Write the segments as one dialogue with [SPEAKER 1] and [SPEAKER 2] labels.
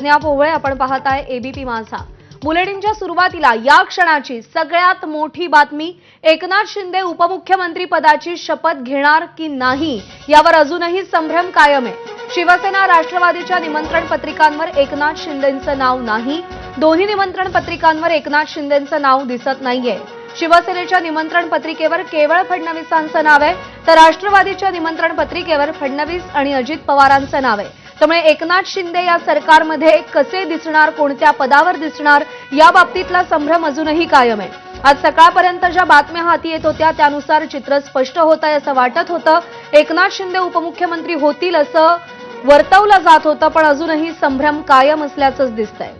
[SPEAKER 1] प्रज्ञा पोवळे आपण पाहताय एबीपी माझा बुलेटिनच्या सुरुवातीला या क्षणाची सगळ्यात मोठी बातमी एकनाथ शिंदे उपमुख्यमंत्री पदाची शपथ घेणार की नाही यावर अजूनही संभ्रम कायम आहे. शिवसेना राष्ट्रवादीच्या निमंत्रण पत्रिकांवर एकनाथ शिंदेंचं नाव नाही. दोन्ही निमंत्रण पत्रिकांवर एकनाथ शिंदेंचं नाव दिसत नाहीये. शिवसेनेच्या निमंत्रण पत्रिकेवर केवळ फडणवीसांचं नाव आहे तर राष्ट्रवादीच्या निमंत्रण पत्रिकेवर फडणवीस आणि अजित पवारांचं नाव आहे. त्यामुळे एकनाथ शिंदे या सरकारमध्ये कसे दिसणार कोणत्या पदावर दिसणार या बाबतीतला संभ्रम अजूनही कायम आहे. आज सकाळपर्यंत ज्या बातम्या हाती येत होत्या त्यानुसार चित्र स्पष्ट होत आहे असं वाटत होतं. एकनाथ शिंदे उपमुख्यमंत्री होतील असं वर्तवलं जात होतं पण अजूनही संभ्रम कायम असल्याचंच दिसतंय.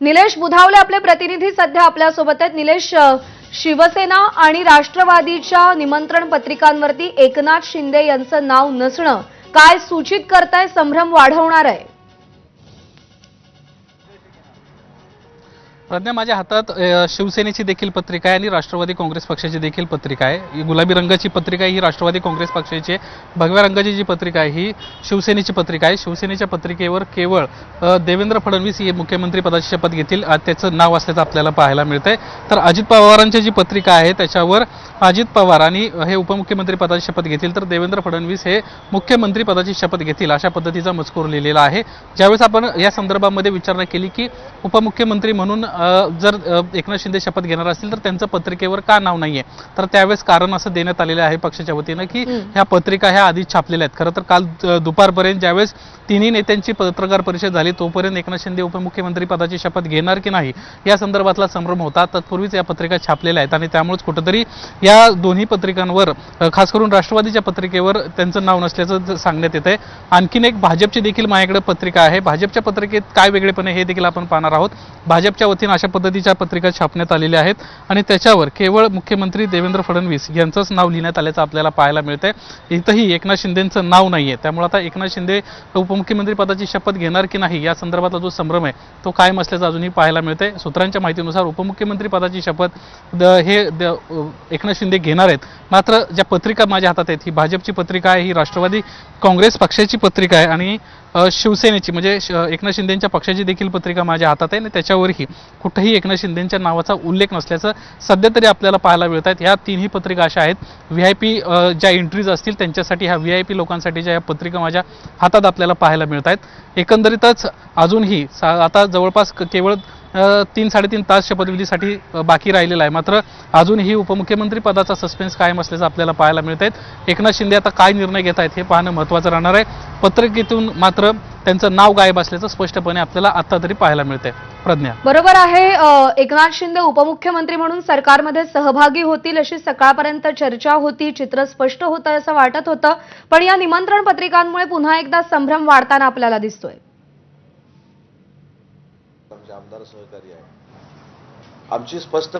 [SPEAKER 1] निलेश बुधावले आपले प्रतिनिधी सध्या आपल्यासोबत आहेत. निलेश शिवसेना आणि राष्ट्रवादीच्या निमंत्रण पत्रिकांवरती एकनाथ शिंदे यांचं नाव नसणं काय सूचित करताय संभ्रम वाढवणार आहे?
[SPEAKER 2] प्रज्ञा माझ्या हातात शिवसेनेची देखील पत्रिका आहे आणि राष्ट्रवादी काँग्रेस पक्षाची देखील पत्रिका आहे. गुलाबी रंगाची पत्रिका आहे ही राष्ट्रवादी काँग्रेस पक्षाची आहे. भगव्या रंगाची जी पत्रिका आहे ही शिवसेनेची पत्रिका आहे. शिवसेनेच्या पत्रिकेवर केवळ देवेंद्र फडणवीस हे मुख्यमंत्री पदाची शपथ घेतील. त्याचं नाव असल्याचं आपल्याला पाहायला मिळतंय. तर अजित पवारांची जी पत्रिका आहे त्याच्यावर अजित पवार आणि हे उपमुख्यमंत्री पदाची शपथ घेतील तर देवेंद्र फडणवीस हे मुख्यमंत्री पदाची शपथ घेतील अशा पद्धतीचा मजकूर लिहिलेला आहे. ज्यावेळेस आपण या संदर्भामध्ये विचारणा केली की उपमुख्यमंत्री म्हणून जर एकनाथ शिंदे शपथ घेणार असतील तर त्यांचं पत्रिकेवर का नाव नाहीये? तर त्यावेळेस कारण असं देण्यात आलेलं आहे पक्षाच्या वतीनं की
[SPEAKER 1] हं.
[SPEAKER 2] ह्या पत्रिका ह्या आधीच छापलेल्या आहेत. खरं तर काल दुपारपर्यंत ज्यावेळेस तिन्ही नेत्यांची पत्रकार परिषद झाली तोपर्यंत एकनाथ शिंदे उपमुख्यमंत्री पदाची शपथ घेणार की नाही या संदर्भातला संभ्रम होता. तत्पूर्वीच या पत्रिका छापलेल्या आहेत आणि त्यामुळेच कुठंतरी या दोन्ही पत्रिकांवर खास करून राष्ट्रवादीच्या पत्रिकेवर त्यांचं नाव नसल्याचं सांगण्यात येत आहे आणखीन एक भाजपची देखील माझ्याकडे पत्रिका आहे. भाजपच्या पत्रिकेत काय वेगळेपण आहे हे देखील आपण पाहणार आहोत. भाजपच्या वतीनं अशा पद्धतीच्या पत्रिका छापण्यात आलेल्या आहेत आणि त्याच्यावर केवळ मुख्यमंत्री देवेंद्र फडणवीस यांचंच नाव लिहिण्यात आल्याचं आपल्याला पाहायला मिळतंय. इथंही एकनाथ शिंदेचं नाव नाही आहे त्यामुळे आता एकनाथ शिंदे उप उपमुख्यमंत्री पदाची शपथ घेणार की नाही या संदर्भातला जो संभ्रम आहे तो कायम असल्याचं अजूनही पाहायला मिळतंय. सूत्रांच्या माहितीनुसार उपमुख्यमंत्री पदाची शपथ द- हे द- एकनाथ शिंदे घेणार आहेत. मात्र ज्या पत्रिका माझ्या हातात आहेत ही भाजपची पत्रिका आहे ही राष्ट्रवादी काँग्रेस पक्षाची पत्रिका आहे आणि शिवसेनेची म्हणजे श- एकनाथ शिंदेच्या पक्षाची देखील पत्रिका माझ्या हातात आहे आणि त्याच्यावरही कुठेही एकनाथ शिंदेच्या नावाचा उल्लेख नसल्याचं सध्या तरी आपल्याला पाहायला मिळत आहेत ह्या तिन्ही पत्रिका अशा आहेत. व्ही आय पी ज्या एंट्रीज असतील त्यांच्यासाठी ह्या व्ही आय पी लोकांसाठीच्या या पत्रिका माझ्या हातात आपल्याला पाहायला मिळत आहेत एकंदरीतच अजूनही सा- आता जवळपास केवळ तीन साडेतीन तास शपथविधीसाठी बाकी राहिलेला आहे. मात्र अजूनही उपमुख्यमंत्री पदाचा सस्पेन्स कायम असल्याचं आपल्याला पाहायला मिळत आहेत एकनाथ शिंदे आता काय निर्णय घेत आहेत हे पाहणं महत्त्वाचं राहणार आहे. पत्रिकेतून मात्र त्यांचं नाव गायब असल्याचं स्पष्टपणे आपल्याला आता तरी पाहायला मिळतंय. प्रज्ञा.
[SPEAKER 1] बरोबर आहे एकनाथ शिंदे उपमुख्यमंत्री म्हणून सरकारमध्ये सहभागी होतील अशी सकाळपर्यंत चर्चा होती चित्र स्पष्ट होतं असं वाटत होतं. पण या निमंत्रण पत्रिकांमुळे पुन्हा एकदा संभ्रम वाढताना आपल्याला दिसतोय.
[SPEAKER 3] आमदार सहकारी आहे. आमची स्पष्ट